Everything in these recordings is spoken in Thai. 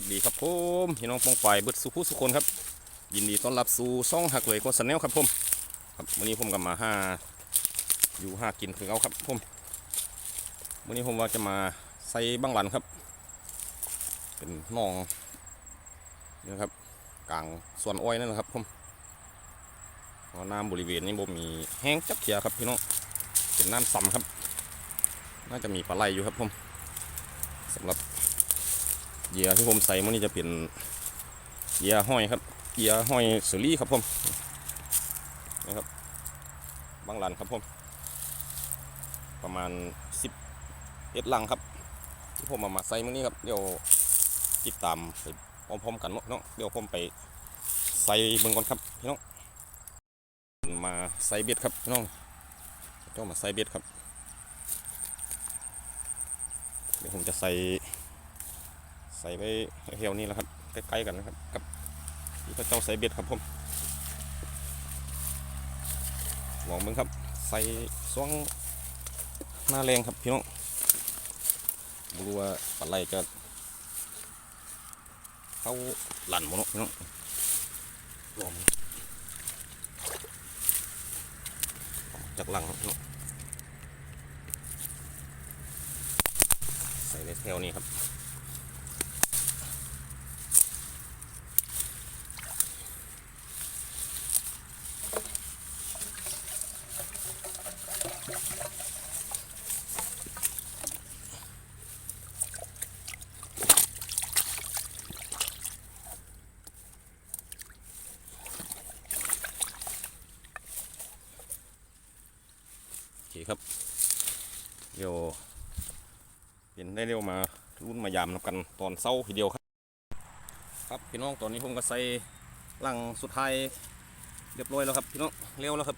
วัสดีครับผมพี่น้องปองฝ่ายเบิดสุขุสุคนครับ ยินดีต้อนรับสู่ซ่องหักเลยก็สแนลครับผมครับวันนี้ผมกับมาห้าอยู่ห้ากินคือเอาครับผมวันนี้ผมว่าจะมาใส่บังหลันครับ เป็นหนองนี่นะครับกลางส่วนอ้อยนั่นแหละครับผมเพราะน้ำบริเวณนี้บ่มีแห้งจักเทียครับพี่น้องเป็นน้ำซ้ำครับ น่าจะมีปลาไหลอยู่ครับผมสำหรับ เหยื่อที่ผมใส่มันนี้จะเป็นเหยื่อห้อยครับเหยื่อห้อยเสรีครับผมนะครับบางหลันครับผมประมาณสิบเอ็ดลังครับ ที่ผมเอามาใส่มื่อนี้ครับเดี๋ยวติดตามไปพร้อมๆกันเนาะเดี๋ยวผมไปใส่เบิ่งก่อนครับพี่น้องมาใส่เบ็ดครับพี่น้องเจ้ามาใส่เบ็ดครับ เดี๋ยวผมจะใส่ ใส่ไว้แถวนี้แหละครับใกล้ๆกันนะครับกับที่พระเจ้าใส่เบ็ดครับผมลองมึงครับ ใส่ซ่วงหน้าแรงครับพี่น้องไม่รู้ว่าปลาไหลจะเข้าหลั่นมั้งพี่น้องลองจากหลังครับพี่น้องใส่ในแถวนี้ครับ ครับเดี๋ยวเห็นได้เร็วมารุ่นมายามนำกันตอนเศร้าทีเดียวครับ ครับพี่น้องตอนนี้ผมก็ใส่ลังสุดท้ายเรียบร้อยแล้วครับพี่น้องเร็วแล้วครับ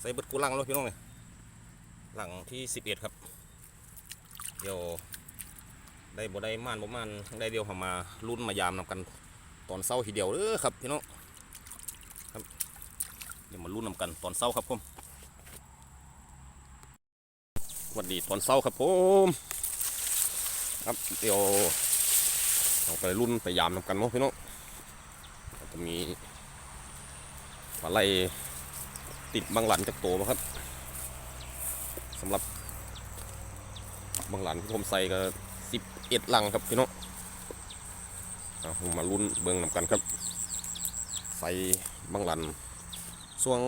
ใส่เบิดกูลังแล้วพี่น้องเลยหลังที่สิบเอ็ดครับ เดี๋ยวได้บ่ได้ม่านบ่ม่านได้เดียวเขามารุ่นมายามนำกันตอนเศร้าทีเดียวเด้อครับพี่น้องครับเดี๋ยวมารุ่นนำกันตอนเศร้าครับผม วัสดีตอนเช้าครับผมครับเดี๋ยวเราไปรุ่นไปยามนำกันเนาะพี่น้องจะมีปลาไหลติดบางหลันจากโตมาครับสำหรับบางหลันที่ผมใส่ก็สิบเอ็ดลังครับพี่น้องเอาผมมารุ่นเบิ่งนำกันครับ ใส่บางหลันช่วง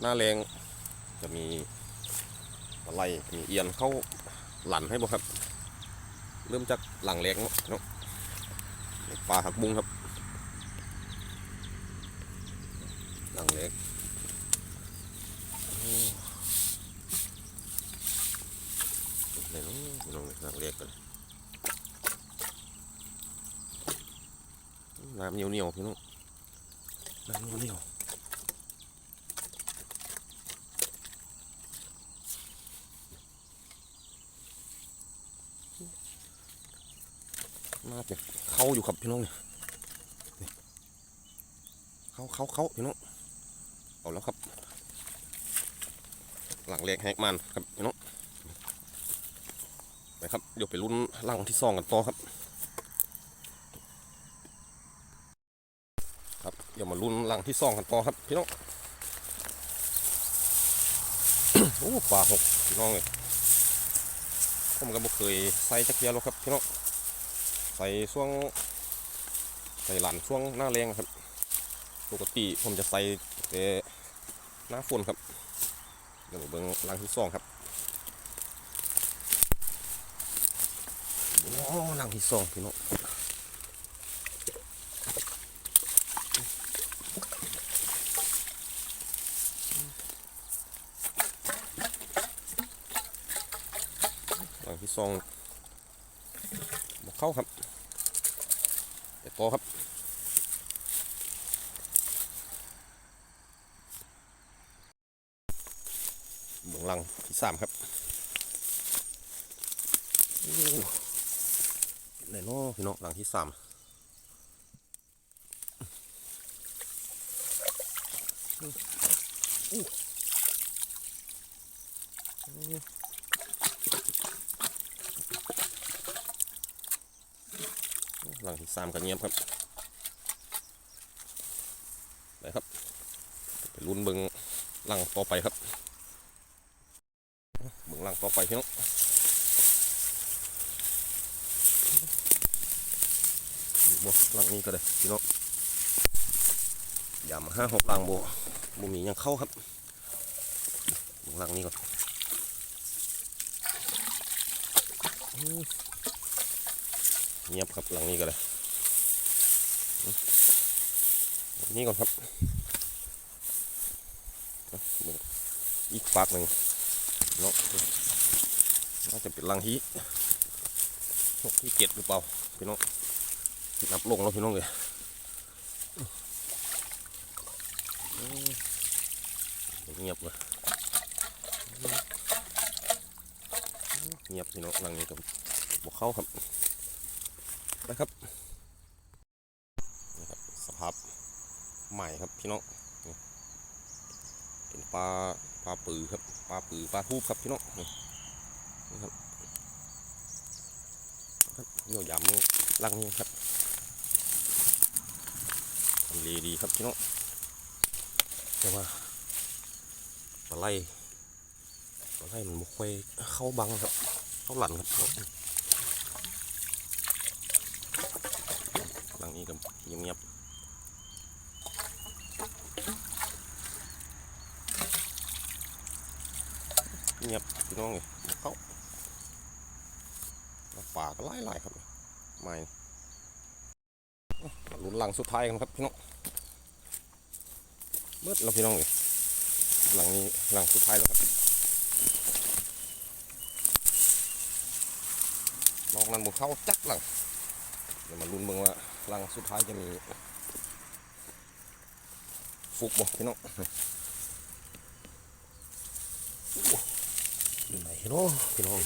หน้าแรงจะมี ไรมีเอียนเข้าหลันให้บ่ครับ เริ่มจากหลังแรงเนาะปลาหักบุ้งครับ หลังเล็กไหนเนาะพี่น้องหลังเล็กกันน้ำเหนียวเหนียวพี่น้องน้ำเหนียวเหนียว น่าจะเข้าอยู่ครับพี่น้องเนี่ยเข้าเข้าเข้าพี่น้องเอาแล้วครับ หลังแรกแฮกมันครับพี่น้องไปครับเดี๋ยวไปลุ้นหลังที่สองกันต่อครับครับเดี๋ยวมาลุ้นหลังที่สองกันต่อครับพี่น้องโอ้ปลาหกพี่น้องเลยผมก็บ่เคยใส่จักเทียแล้วครับพี่น้อง ใส่ช่วง ใส่หลันช่วงหน้าแรงครับ ปกติผมจะใส่แต่หน้าฝนครับเดี๋ยวเบิ้งลังที่สองครับว้าวหลังที่สองพี่น้องหลังที่สองเข้าครับ แต่โตครับ เบื้องหลังที่สามครับโอ้ไหนเนาะพี่น้องหลังที่สามอู้ หลังที่สามก็เงียบครับไปครับ ไปลุ้นเบิงหลังต่อไปครับเบิงหลังต่อไปพี่น้องบ่หลังนี้ก็ได้พี่น้องยามห้าหกหลังโบโบมียังเข้าครับเบิงหลังนี้ก่อน เงียบครับหลังนี้ก็เลยนี่ก่อนครับอีกฝากหนึ่งเนาะน่าจะเป็นหลังที่หกที่เจ็ดหรือเปล่าพี่น้องนับลงแล้วพี่น้องเลยเงียบเลยเงียบพี่น้องหลังนี้ก็บวเข้าครับ นะครับนี่ครับสภาพใหม่ครับพี่น้องเป็นปลาปลาปือครับปลาปือปลาทูบครับพี่น้องนี่ครับครับเดี่ยวยำลังนี้ครับทำเลดีครับพี่น้องแต่ว่าปลาไหลปลาไหลมันบุกไปเข้าบังครับ เข้าหลันครับ พี่น้องหลังนี้ก็เงียบเงียบพี่น้องเลยเขาแล้วป่าก็ไล่ไล่ครับไม่มาลุ้นหลังสุดท้ายกันครับพี่น้องเบิดแล้วพี่น้องเลยหลังนี้หลังสุดท้ายแล้วครับนอกนั้นบุกเข้าจักหลังเดี๋ยวมาลุ้นเบิ่งว่า รังสุดท้ายจะมีฟุกบ่พี่น้องอยู่ไหนเนาะพี่น้อง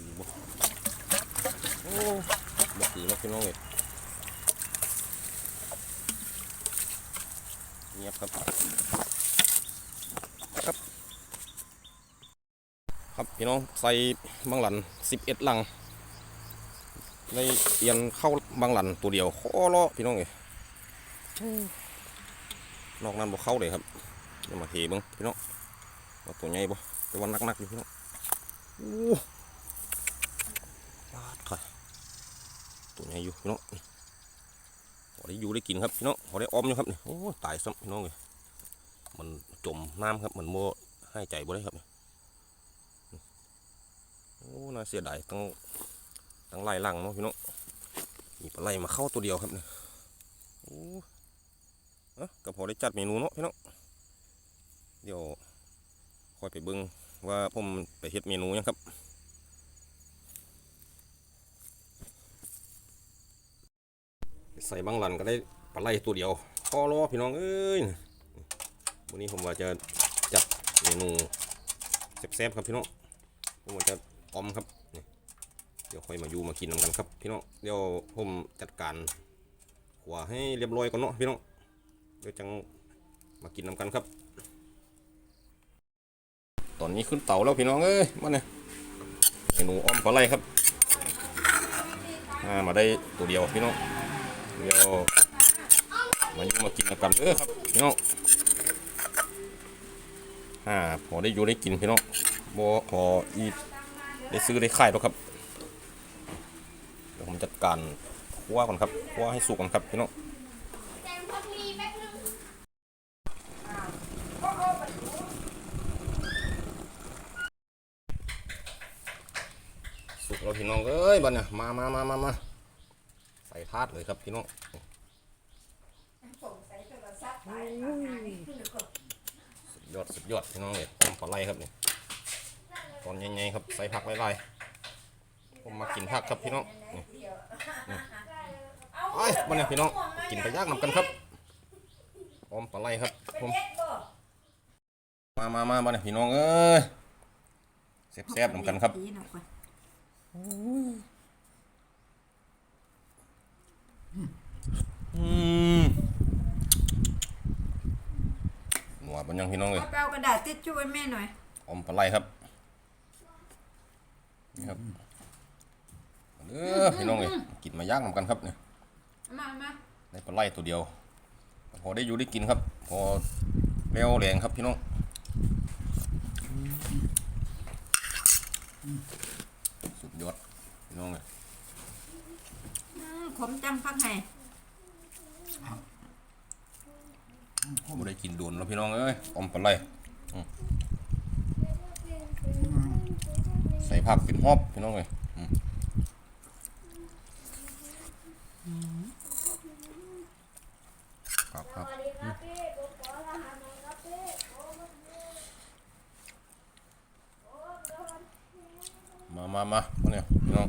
มีบ่โอ้บ่คือแล้วพี่น้องเลยเงียบครับ ครับ พี่น้องใส่บางหลันสิบเอ็ดลังในเอียนเข้าบางหลันตัวเดียวโคล้อพี่น้องเลยนอกนั้นบ่เข้าเลยครับเดี๋ยวมาเทบิ้งพี่น้องว่าตัวใหญ่บ่แต่ว่านักๆอยู่พี่น้องโอ้ปาดถอยตัวใหญ่อยู่พี่น้องพอได้อยู่ได้กินครับพี่น้องพอได้ออมอยู่ครับนี่โอ้ตายซ้ำพี่น้องเลยมันจมน้ำครับมันโมให้ใจบ่ได้ครับ น่าเสียดายต้องต้องไล่หลังเนาะพี่น้องมีปลาไหลมาเข้าตัวเดียวครับเนี่ยโอ้เอะก็พอได้จัดเมนูเนาะพี่น้องเดี๋ยวคอยไปเบิ่งว่าผมไปเฮ็ดเมนูยังครับใส่บางหลันก็ได้ปลาไหลตัวเดียวพอรอพี่น้องเอ้ยวันนี้ผมว่าจะจัดเมนูแซ่บๆครับพี่น้องผมว่าจะ ออมครับเดี๋ยวค่อยมาอยู่มากินนำกันครับพี่น้องเดี๋ยวผมจัดการขัวให้เรียบร้อยก่อนเนาะพี่น้องเดี๋ยวจังมากินนำกันครับ ตอนนี้ขึ้นเตาแล้วพี่น้องเอ้ยมาเนี่ยเมนูอ้อมปลาไหลครับามาได้ตัวเดียวพี่น้องเดี๋ยวมาอยู่มากินนำกันเด้อครับพี่น้องอ่าพอได้อยู่ได้กินพี่น้องบ่พออี ได้ซื้อได้ขายแล้วครับ เดี๋ยวผมจัดการคั่วก่อนครับคั่วให้สุกก่อนครับพี่น้องสุกแล้วพี่น้องเอ้ยบัดเนี่ยมามามามามาใส่ทาดเลยครับพี่น้องสุดยอดสุดยอดพี่น้องเลยต้มปลาไหลครับนี่ ตอนใหญ่ๆครับใส่ผักไล่ๆผมมากินผักครับพี่น้องนี่นี่ไอ้ยบัดเนี่ยพี่น้องกินไปยากนำกันครับออมปลาไหลครับผมมามามาบัดเนี่ยพี่น้องเอ้ยแซ่บๆนำกันครับอืมหนัวบันยังพี่น้องเลยเอาเปากระดาษติดช่วยแม่หน่อยอมปลาไหลครับ นี่ครับเออพี่น้องเลยกินมาย่างนำกันครับเนี่ยเอามาเอามาได้ปลาไหลตัวเดียว พอได้อยู่ได้กินครับ พอแล้วแรงครับพี่น้องสุดยอดพี่น้องเลยอืมขมจังพักให้บ่ได้กินโดนแล้วพี่น้องเอ้ยอมปลาไหลอืม ใส่ผักเป็นหอบพี่น้องเลยมครับครับมามามามาเนี่ยพี่น้อง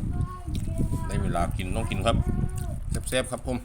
ได้เวลากินต้องกินครับแซ่บๆครับผม